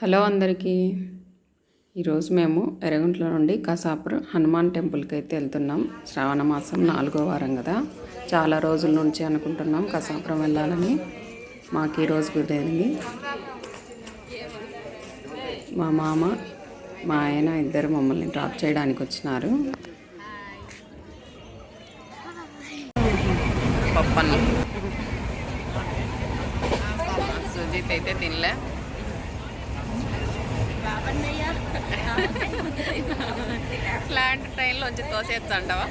Hello అందరికీ. ఈరోజు మేము ఎరగుంట్లో నుండి కసాపురం హనుమాన్ టెంపుల్కి అయితే వెళ్తున్నాం. శ్రావణ మాసం నాలుగో వారం కదా. చాలా రోజుల నుంచి అనుకుంటున్నాం కసాపురం వెళ్ళాలని. మాకు ఈరోజు కుదిరింది మా మామ మా ఆయన ఇద్దరు మమ్మల్ని డ్రాప్ చేయడానికి వచ్చినారు. పప్పన్నం. సుజిత్ అయితే తినలే. ప్లాంట్ ట్రైన్లో వచ్చి తోసేచ్చండవా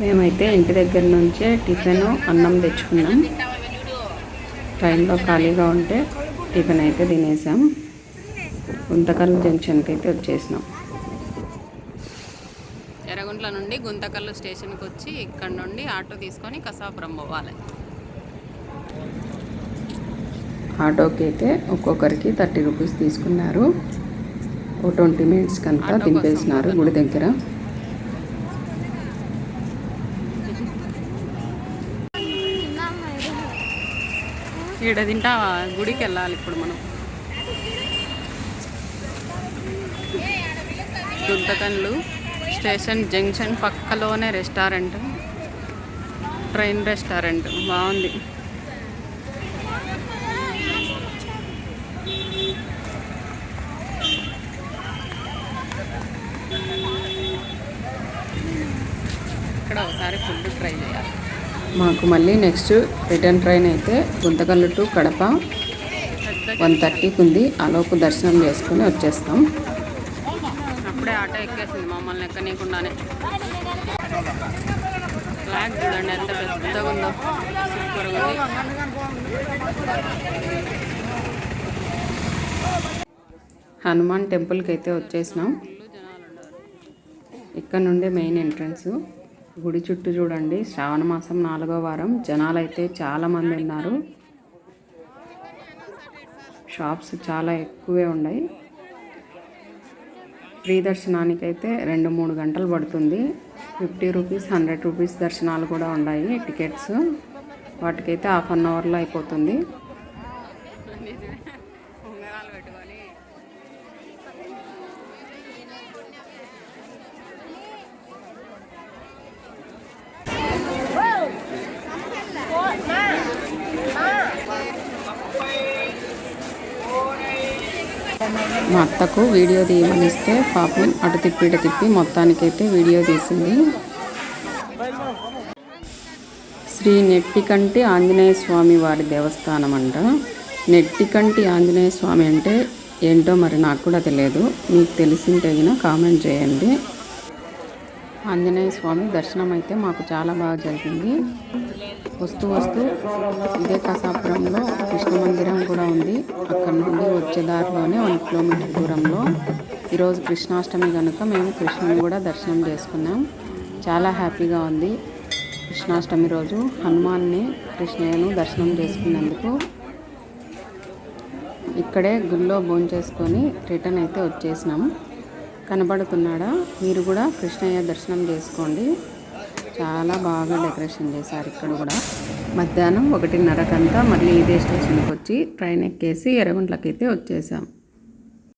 మేమైతే ఇంటి దగ్గర నుంచే టిఫిన్ అన్నం తెచ్చుకున్నాం. ట్రైన్లో ఖాళీగా ఉంటే టిఫిన్ అయితే తినేసాం. గుంతకల్ జంక్షన్కి అయితే వచ్చేసినాం. ఎర్రగుంట్ల నుండి గుంతకల్లు స్టేషన్కి వచ్చి ఇక్కడ నుండి ఆటో తీసుకొని కసాపురం పోవాలి. ఆటోకి అయితే ఒక్కొక్కరికి థర్టీ రూపీస్ తీసుకున్నారు. ఓ ట్వంటీ మినిట్స్కి అంతా దింపేసినారు గుడి దగ్గర. ఈడ తింటా గుడికి వెళ్ళాలి ఇప్పుడు మనం. గుంతకన్లు స్టేషన్ జంక్షన్ పక్కలోనే రెస్టారెంట్. Train restaurant. బాగుంది. ఇక్కడ ఒకసారి ఫుడ్ ట్రై చేయాలి. మాకు మళ్ళీ నెక్స్ట్ రిటర్న్ ట్రైన్ అయితే గుంతకల్లు టు కడప వన్ థర్టీకి ఉంది ఆలోపు దర్శనం చేసుకుని వచ్చేస్తాం. అప్పుడే ఆటో ఎక్కేసింది మమ్మల్ని ఎక్కనీయకుండానే. ఫ్లాగ్ చూడండి ఎంత పెద్దగా ఉందో. సూపర్గా ఉంది. హనుమాన్ టెంపుల్కి అయితే వచ్చేసినాం. ఇక్కడ నుండే మెయిన్ ఎంట్రన్స్ గుడి చుట్టూ చూడండి. శ్రావణ మాసం నాలుగో వారం. జనాలు అయితే చాలామంది ఉన్నారు. షాప్స్ చాలా ఎక్కువే ఉన్నాయి. ఫ్రీ దర్శనానికి అయితే రెండు మూడు గంటలు పడుతుంది. ఫిఫ్టీ రూపీస్ హండ్రెడ్ రూపీస్ దర్శనాలు కూడా ఉన్నాయి టికెట్స్. వాటికైతే హాఫ్ అన్ అవర్లో అయిపోతుంది. మా అత్తకు వీడియో తీయమనిస్తే పాపం అటు తిప్పి ఇటు తిప్పి మొత్తానికైతే వీడియో తీసింది. శ్రీ నెట్టికంటి ఆంజనేయ స్వామి వారి దేవస్థానం అంట. నెట్టికంటి ఆంజనేయ స్వామి అంటే ఏంటో మరి నాకు కూడా తెలియదు. మీకు తెలిసింటే కామెంట్ చేయండి. ఆంజనేయ స్వామి దర్శనం అయితే మాకు చాలా బాగా జరిగింది. వస్తూ వస్తూ ఇదే కసాపురంలో కృష్ణ మందిరం కూడా ఉంది. అక్కడ నుండి వచ్చే దారిలోనే వన్ కిలోమీటర్ దూరంలో. ఈరోజు కృష్ణాష్టమి కనుక మేము కృష్ణుని కూడా దర్శనం చేసుకున్నాం. చాలా హ్యాపీగా ఉంది. కృష్ణాష్టమి రోజు హనుమాన్ని కృష్ణయ్యను దర్శనం చేసుకున్నందుకు ఇక్కడే గుళ్ళో భోంచేసుకొని రిటర్న్ అయితే వచ్చేసినాము కనబడుతున్నాడా? మీరు కూడా కృష్ణయ్య దర్శనం చేసుకోండి. చాలా బాగా డెకరేషన్ చేశారు ఇక్కడ కూడా. మధ్యాహ్నం ఒకటిన్నరకంతా మళ్ళీ ఇదే స్టేషన్కి వచ్చి ట్రైన్ ఎక్కేసి ఎర్రగుంట్లకైతే వచ్చేసాం.